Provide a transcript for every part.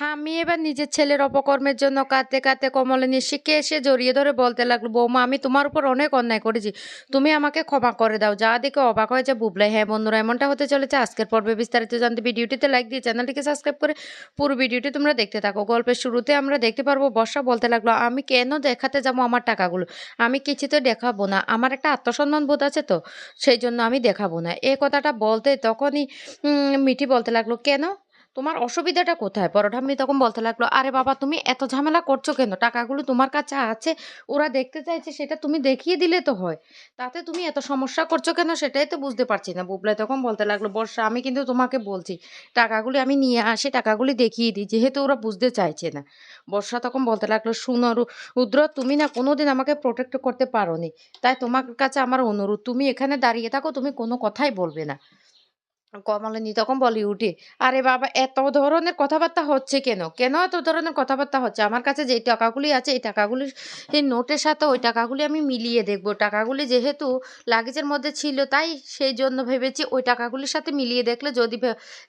স্বামী এবার নিজের ছেলের অপকর্মের জন্য কাঁদতে কাঁদতে কমলিনী শিখে এসে জড়িয়ে ধরে বলতে লাগল, বৌমা, আমি তোমার উপর অনেক অন্যায় করেছি। তুমি আমাকে ক্ষমা করে দাও। যা দেখে অবাক হয়েছে বুবলাই। হ্যাঁ বন্ধুরা, এমনটা হতে চলেছে। আজকের পর্বে বিস্তারিত জানতে ভিডিওটিতে লাইক দিয়ে চ্যানেলটিকে সাবস্ক্রাইব করে পুরো ভিডিওটি তোমরা দেখতে থাকো। গল্পের শুরুতে আমরা দেখতে পারব, বর্ষা বলতে লাগল, আমি কেন দেখাতে যাব আমার টাকাগুলো? আমি কিছুতে দেখাবো না। আমার একটা আত্মসম্মান বোধ আছে তো, সেই জন্য আমি দেখাবো না। এ কথাটা বলতে তখনই মিঠি বলতে লাগল, কেন? তোমার অসুবিধাটা কোথায়? পরঠাম্মি তখন বলতে লাগল, আরে বাবা, তুমি এত ঝামেলা করছ কেন? টাকাগুলো তোমার কাছে আছে, ওরা দেখতে চাইছে, সেটা তুমি দেখিয়ে দিলে তো হয়। তাতে তুমি এত সমস্যা করছ কেন সেটাই তো বুঝতে পারছি না। বুবলাই তখন বলতে লাগল, বর্ষা, আমি কিন্তু তোমাকে বলছি, টাকাগুলি আমি নিয়ে আসি, টাকাগুলি দেখিয়ে দিই, যেহেতু ওরা বুঝতে চাইছে না। বর্ষা তখন বলতে লাগল, শুনো রুদ্র, তুমি না কোনোদিন আমাকে প্রোটেক্ট করতে পারোনি। তাই তোমার কাছে আমার অনুরোধ, তুমি এখানে দাঁড়িয়ে থাকো, তুমি কোনো কথাই বলবে না। কমলিনী তখন বলি, উঠে। আরে বাবা, এত ধরনের কথাবার্তা হচ্ছে কেন? কেন এত ধরনের কথাবার্তা হচ্ছে? আমার কাছে যে টাকাগুলি আছে, এই টাকাগুলি, এই নোটের সাথে ওই টাকাগুলি আমি মিলিয়ে দেখব। টাকাগুলি যেহেতু লাগেজের মধ্যে ছিল, তাই সেই জন্য ভেবেছি ওই টাকাগুলির সাথে মিলিয়ে দেখলে যদি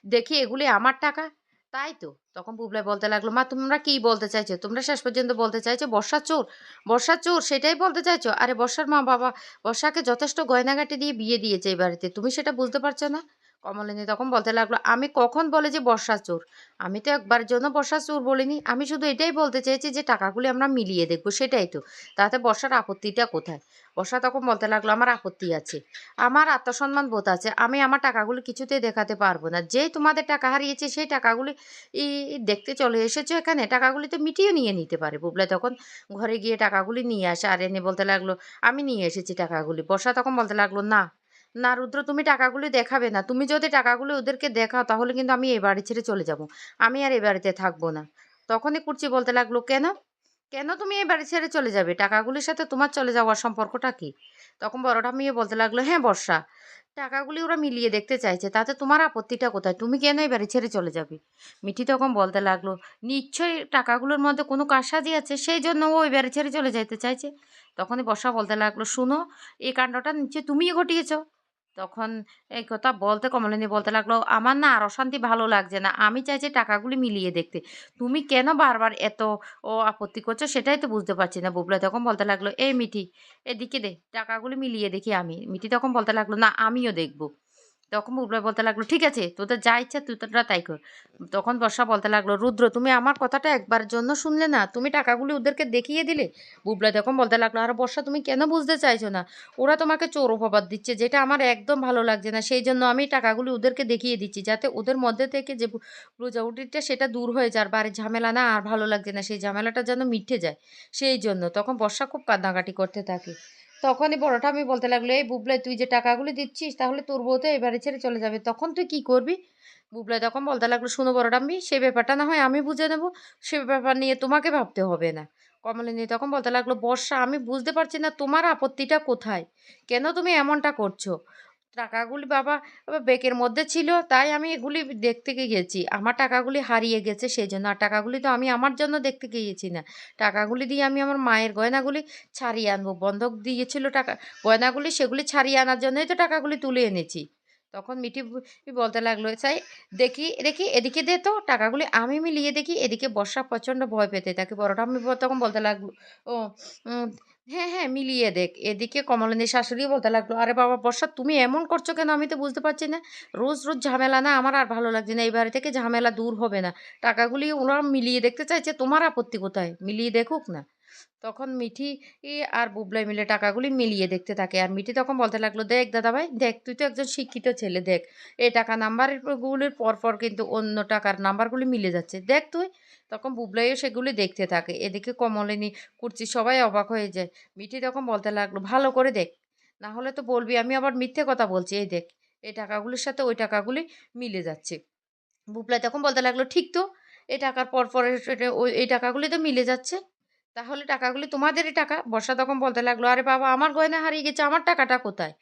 দেখি এগুলি আমার টাকা। তাই তো? তখন বুবলাই বলতে লাগল, মা, তোমরা কি বলতে চাইছো? তোমরা শেষ পর্যন্ত বলতে চাইছো? বর্ষা চোর বর্ষা চোর, সেটাই বলতে চাইছো? আরে বর্ষার মা বাবা, বর্ষাকে যথেষ্ট গয়নাগাটি দিয়ে বিয়ে দিয়েছে এই বাড়িতে। তুমি সেটা বুঝতে পারছ না? কমলিনী তখন বলতে লাগল, আমি কখন বলে যে বর্ষা চোর? আমি তো একবার জন্য বর্ষা চোর বলিনি। আমি শুধু এটাই বলতে চেয়েছি যে টাকাগুলি আমরা মিলিয়ে দেখব, সেটাই তো। তাতে বর্ষার আপত্তিটা কোথায়? বর্ষা তখন বলতে লাগল, আমার আপত্তি আছে। আমার আত্মসম্মান বোধ আছে। আমি আমার টাকাগুলি কিছুতেই দেখাতে পারব না। যেই তোমাদের টাকা হারিয়েছে, সেই টাকাগুলি দেখতে চলে এসেছ এখানে। টাকাগুলি তো মিটিয়ে নিয়ে নিতে পারে। বুবলাই তখন ঘরে গিয়ে টাকাগুলি নিয়ে আসে। আর এনে বলতে লাগল, আমি নিয়ে এসেছি টাকাগুলি। বর্ষা তখন বলতে লাগল, না না, রুদ্র, তুমি টাকাগুলি দেখাবে না। তুমি যদি টাকাগুলি ওদেরকে দেখাও, তাহলে কিন্তু আমি এ বাড়ি ছেড়ে চলে যাব। আমি আর এ বাড়িতে থাকব না। তখনই কুর্চি বলতে লাগল, কেন? কেন তুমি এই বাড়ি ছেড়ে চলে যাবে? টাকাগুলির সাথে তোমার চলে যাওয়ার সম্পর্কটা কি? তখন বড়টা মেয়ে বলতে লাগল হ্যাঁ বর্ষা। টাকাগুলি ওরা মিলিয়ে দেখতে চাইছে, তাতে তোমার আপত্তিটা কোথায়? তুমি কেন এই বাড়ি ছেড়ে চলে যাবে? মিঠি তখন বলতে লাগল, নিশ্চয়ই টাকাগুলোর মধ্যে কোনো কারসাজি আছে, সেই জন্য ও ওই বাড়ি ছেড়ে চলে যাইতে চাইছে। তখনই বর্ষা বলতে লাগল, শুনো, এই কাণ্ডটা নিশ্চয়ই তুমিই ঘটিয়েছো। তখন এই কথা বলতে কমলিনী বলতে লাগল, আমার না আর অশান্তি ভালো লাগছে না। আমি চাইছি টাকাগুলি মিলিয়ে দেখতে। তুমি কেন বারবার এত ও আপত্তি করছ সেটাই তো বুঝতে পারছি না। বুবলা তখন বলতে লাগল, এই মিঠি, এদিকে দে, টাকাগুলি মিলিয়ে দেখি আমি। মিঠি তখন বলতে লাগল, না, আমিও দেখব। তখন বুবলা বলতে লাগল, ঠিক আছে, তোদের যা ইচ্ছা তুই তোরা তাই কর। তখন বর্ষা বলতে লাগল, রুদ্র, তুমি আমার কথাটা একবার জন্য শুনলে না? তুমি টাকাগুলি ওদেরকে দেখিয়ে দিলে? বুবলা তখন বলতে লাগল, আর বর্ষা, তুমি কেন বুঝতে চাইছো না? ওরা তোমাকে চোর উপবাদ দিচ্ছে, যেটা আমার একদম ভালো লাগছে না। সেই জন্য আমি টাকাগুলি ওদেরকে দেখিয়ে দিচ্ছি, যাতে ওদের মধ্যে থেকে যে প্রজাউটিটা সেটা দূর হয়ে যায়, আর বাড়ির ঝামেলা না আর ভালো লাগছে না। সেই ঝামেলাটা যেন মিটে যায়। সেই জন্য তখন বর্ষা খুব কান্নাকাটি করতে থাকে। তখনই বড়টা আমি বলতে লাগল, এই বুবলাই, তুই যে টাকাগুলো দিচ্ছিস, তাহলে তোর বউ তো এবারে ছেড়ে চলে যাবে। তখন তুই কি করবি? বুবলাই তখন বলতে লাগল, শুনো বড়টা, আমি সে ব্যাপারটা না হয় আমি বুঝে নেব, সে ব্যাপার নিয়ে তোমাকে ভাবতে হবে না। কমলিনী তখন বলতে লাগল, বর্ষা, আমি বুঝতে পারছি না তোমার আপত্তিটা কোথায়? কেন তুমি এমনটা করছ? টাকাগুলি বাবা বেকের মধ্যে ছিল, তাই আমি এগুলি দেখতে গিয়েছি আমার টাকাগুলি হারিয়ে গেছে সেই জন্য আর টাকাগুলি তো আমি আমার জন্য দেখতে গিয়েছি না। টাকাগুলি দিয়ে আমি আমার মায়ের গয়নাগুলি ছাড়িয়ে আনব। বন্ধক দিয়েছিল টাকা, গয়নাগুলি সেগুলি ছাড়িয়ে আনার জন্যই তো টাকাগুলি তুলে এনেছি। তখন মিঠি বলতে লাগল, চাই দেখি দেখি এদিকে দে তো টাকাগুলি। আমি মিলিয়ে দেখি এদিকে বর্ষা প্রচণ্ড ভয় পেতে, তাকে বড়টা আমি তখন বলতে লাগল, ও হ্যাঁ হ্যাঁ মিলিয়ে দেখ। এদিকে কমলিনীর শাশুড়ি বলতে লাগল, আরে বাবা বর্ষা, তুমি এমন করছ কেন? আমি তো বুঝতে পারছি না। রোজ রোজ ঝামেলা না, আমার আর ভালো লাগছে না। এই বাড়ি থেকে ঝামেলা দূর হবে না। টাকাগুলি ওরা মিলিয়ে দেখতে চাইছে, তোমার আপত্তি কোথায়? মিলিয়ে দেখুক না। তখন মিঠি আর বুবলাই মিলে টাকাগুলি মিলিয়ে দেখতে থাকে। আর মিঠি তখন বলতে লাগল, দেখ দাদাভাই, দেখ, তুই তো একজন শিক্ষিত ছেলে, দেখ। এই টাকা নাম্বারগুলির পর পর কিন্তু অন্য টাকার নাম্বারগুলি মিলে যাচ্ছে। দেখ তুই। তখন বুবলাইও সেগুলি দেখতে থাকে। এদিকে কমলিনী, কুর্চি সবাই অবাক হয়ে যায়। মিঠি তখন বলতে লাগল, ভালো করে দেখ। না হলে তো বলবি, আমি আবার মিথ্যে কথা বলছি। এই দেখ, এই টাকাগুলির সাথে ওই টাকাগুলি মিলে যাচ্ছে। বুবলাই তখন বলতে লাগল, ঠিক তো, এই টাকার পরপর পর ওই, এই টাকাগুলি তো মিলে যাচ্ছে। তাহলে টাকাগুলি তোমাদেরই টাকা। বর্ষা তখন বলতে লাগল, আরে বাবা, আমার গয়না হারিয়ে গেছে, আমার টাকাটা কোথায়?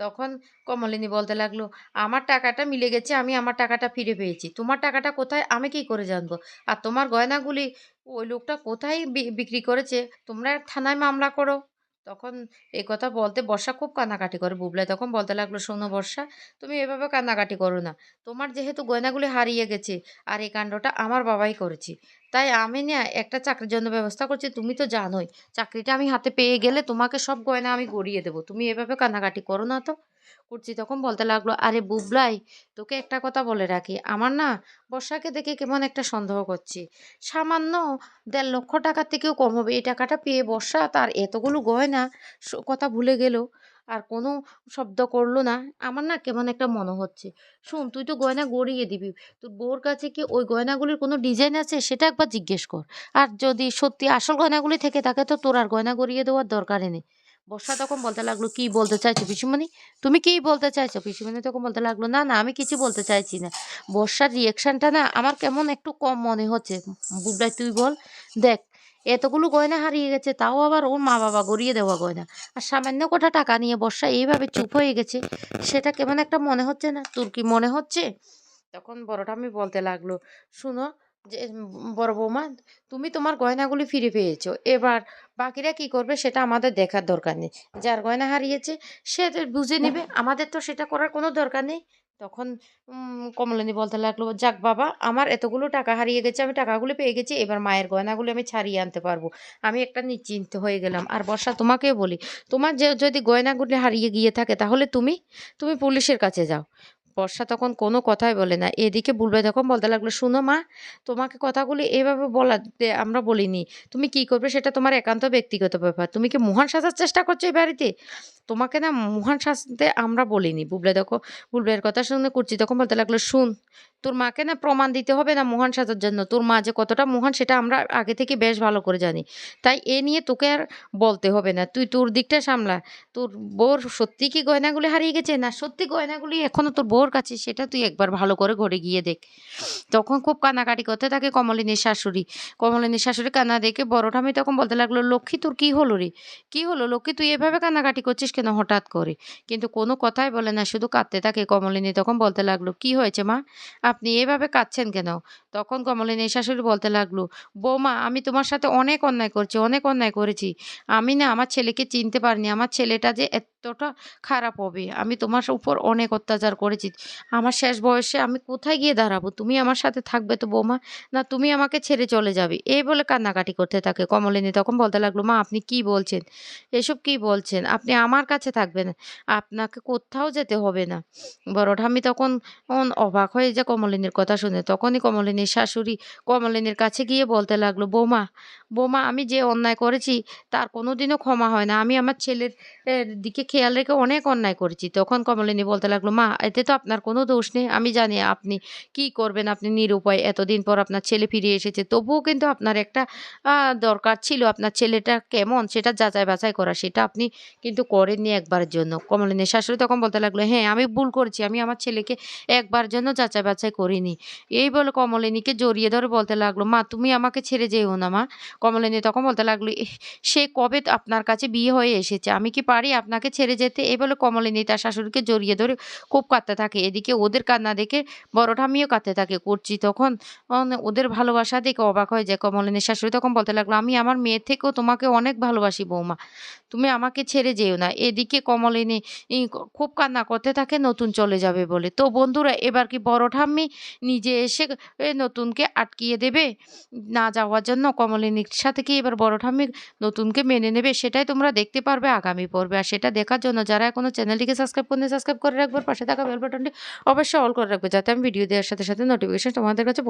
তখন কমলিনী বলতে লাগল, আমার টাকাটা মিলে গেছে, আমি আমার টাকাটা ফিরে পেয়েছি। তোমার টাকাটা কোথায়, আমি কি করে জানব? আর তোমার গয়নাগুলি ওই লোকটা কোথায় বিক্রি করেছে? তোমরা থানায় মামলা করো। তখন এই কথা বলতে বর্ষা খুব কান্নাকাটি করে বুবলাই। তখন বলতে লাগল, শোনো বর্ষা, তুমি এভাবে কান্নাকাটি করো না। তোমার যেহেতু গয়নাগুলি হারিয়ে গেছে আর এই কাণ্ডটা আমার বাবাই করেছে, তাই আমি না একটা চাকরির জন্য ব্যবস্থা করছি। তুমি তো জানোই, চাকরিটা আমি হাতে পেয়ে গেলে তোমাকে সব গয়না আমি গড়িয়ে দেবো। তুমি এভাবে কান্নাকাটি করো না তো। কুর্চি তখন বলতে লাগল, আরে বুবলাই, তোকে একটা কথা বলে রাখি। আমার না বর্ষাকে দেখে কেমন একটা সন্দেহ করছি। সামান্য দেড় লক্ষ টাকার থেকেও কম হবে। এই টাকাটা পেয়ে বর্ষা তার এতগুলো গয়না কথা ভুলে গেল। আর কোনো শব্দ করল না। আমার না কেমন একটা মনে হচ্ছে। শোন, তুই তো গয়না গড়িয়ে দিবি। তোর বউর কাছে কি ওই গয়নাগুলির কোনো ডিজাইন আছে? সেটা একবার জিজ্ঞেস কর। আর যদি সত্যি আসল গয়নাগুলি থেকে থাকে, তো তোর আর গয়না গড়িয়ে দেওয়ার দরকারই নেই। বর্ষা তখন বলতে লাগল, কি বলতে চাইছো পিসিমণি? তুমি কি বলতে চাইছো? পিসিমণি তখন বলতে লাগল, না না, আমি কিছু বলতে চাইছি না। বর্ষার রিয়েকশনটা না আমার কেমন একটু কম মনে হচ্ছে। বুবলাই তুই বল। দেখ, এতগুলো গয়না হারিয়ে গেছে, তাও আবার ওর মা বাবা গড়িয়ে দেওয়া গয়না। আর সামান্য কটা টাকা নিয়ে বর্ষা এইভাবে চুপ হয়ে গেছে, সেটা কেমন একটা মনে হচ্ছে না? তোর কি মনে হচ্ছে? তখন বড়টা আমি বলতে লাগল, শুনো যে বড় বৌমা তুমি তোমার গয়নাগুলি ফিরে পেয়েছ। এবার বাকিরা কি করবে সেটা আমাদের দেখার দরকার নেই। যার গয়না হারিয়েছে সে তো বুঝে নেবে আমাদের তো সেটা করার কোনো দরকার নেই। তখন কমলিনী বলতে লাগল যাক বাবা আমার এতগুলো টাকা হারিয়ে গেছে আমি টাকাগুলো পেয়ে গেছি এবার মায়ের গয়নাগুলো আমি ছাড়িয়ে আনতে পারব। আমি একটা নিশ্চিন্ত হয়ে গেলাম। আর বর্ষা তোমাকেও বলি তোমার যে যদি গয়নাগুলি হারিয়ে গিয়ে থাকে তাহলে তুমি তুমি পুলিশের কাছে যাও। বর্ষা তখন কোনো কথাই বলে না। এদিকে বুলবে তখন বলতে লাগল, শুনো মা, তোমাকে কথাগুলি এভাবে বলাতে আমরা বলিনি। তুমি কি করবে সেটা তোমার একান্ত ব্যক্তিগত ব্যাপার। তুমি কি মহান সাজার চেষ্টা করছ এই বাড়িতে? তোমাকে না মহান শাস্তিতে আমরা বলিনি। বুবলে দেখো, বুবলের কথা শুনে করছি তখন বলতে লাগল, শুন, তোর মাকে না প্রমাণ দিতে হবে না মহান সাজার জন্য। তোর মা যে কতটা মহান সেটা আমরা আগে থেকে বেশ ভালো করে জানি। তাই এ নিয়ে তোকে আর বলতে হবে না। তুই তোর দিকটা সামলা। তোর বউর সত্যি কি গয়নাগুলি হারিয়ে গেছে? না সত্যি গয়নাগুলি এখনও তোর বউর কাছে? সেটা তুই একবার ভালো করে ঘরে গিয়ে দেখ। তখন খুব কানাকাটি করতে থাকে কমলিনীর শাশুড়ি। কমলিনীর শাশুড়ি কান্না দেখে বড় ঠামি তখন বলতে লাগল, লক্ষ্মী, তোর কি হলো রে? কি হলো? লক্ষ্মী, তুই এভাবে কান্নাকাটি করছিস কেন হঠাৎ করে? কিন্তু কোনো কথাই বলে না, শুধু কাঁদতে থাকে কমলিনী। তখন বলতে লাগল, কি হয়েছে মা? আপনি এভাবে কাঁদছেন কেন? তখন কমলিনী শাশুড়ি বলতে লাগল, বৌমা, আমি তোমার সাথে অনেক অন্যায় করছি, অনেক অন্যায় করেছি। আমি না আমার ছেলেকে চিনতে পারিনি। আমার ছেলেটা যে এতটা খারাপ হবে। আমি তোমার উপর অনেক অত্যাচার করেছি। আমার শেষ বয়সে আমি কোথায় গিয়ে দাঁড়াবো? তুমি আমার সাথে থাকবে তো বৌমা? না, তুমি আমাকে ছেড়ে চলে যাবে? এই বলে কান্নাকাটি করতে থাকে কমলিনী। তখন বলতে লাগল, মা, আপনি কি বলছেন? এসব কি বলছেন? আপনি আমার কাছে থাকবে না। আপনাকে কোথাও যেতে হবে না। বড় ঠাম্মি তখন অবাক হয়ে যে কমলিনীর কথা শুনে তখনই কমলিনীর শাশুড়ি কমলিনীর কাছে গিয়ে বলতে লাগল, বৌমা বৌমা, আমি যে অন্যায় করেছি, তার কোনোদিনও ক্ষমা হয় না। আমি আমার ছেলের দিকে খেয়াল রেখে অনেক অন্যায় করেছি। তখন কমলিনী বলতে লাগল, মা, এতে তো আপনার কোনো দোষ নেই। আমি জানি আপনি কি করবেন, আপনি নিরুপায়। এতদিন পর আপনার ছেলে ফিরে এসেছে। তবুও কিন্তু আপনার একটা দরকার ছিল। আপনার ছেলেটা কেমন, সেটা যাচাই বাছাই করা। সেটা আপনি কিন্তু করেননি একবারের জন্য। কমলিনীর শাশুড়ি তখন বলতে লাগল হ্যাঁ আমি ভুল করেছি। আমি আমার ছেলেকে একবার জন্য যাচাই বাছাই করিনি। এই বলে কমলিনীকে জড়িয়ে ধরে বলতে লাগল, মা, তুমি আমাকে ছেড়ে যেও না, মা। কমলিনী তখন বলতে লাগল "এহ, সে কবে আপনার কাছে বিয়ে হয়ে এসেছে? আমি কি পারি আপনাকে ছেড়ে যেতে? এই বলে কমলিনী তার শাশুড়িকে জড়িয়ে ধরে খুব কাঁদতে থাকে। এদিকে ওদের কান্না দেখে বড় ঠামিও কাঁদতে থাকে। করছি তখন ওদের ভালোবাসা দেখে অবাক হয়ে যায় কমলিনীর শাশুড়ি তখন বলতে লাগল আমি আমার মেয়ের থেকেও তোমাকে অনেক ভালোবাসি বৌমা। তুমি আমাকে ছেড়ে যেও না। এদিকে কমলিনী খুব কান্না করতে থাকে নতুন চলে যাবে বলে। তো বন্ধুরা এবার কি বড় ঠাম্মি নিজে এসে এ, নতুনকে আটকিয়ে দেবে না যাওয়ার জন্য? কমলিনীর সাথে কি এবার বড় ঠাম্মি নতুনকে মেনে নেবে সেটাই তোমরা দেখতে পারবে আগামী পর্বে। আর সেটা দেখার জন্য যারা এখনও চ্যানেলটিকে সাবস্ক্রাইব করে সাবস্ক্রাইব করে রাখবে। পাশে থাকা বেল বাটনটি অবশ্যই অল করে রাখবে, যাতে আমি ভিডিও দেওয়ার সাথে সাথে নোটিফিকেশন তোমাদের কাছে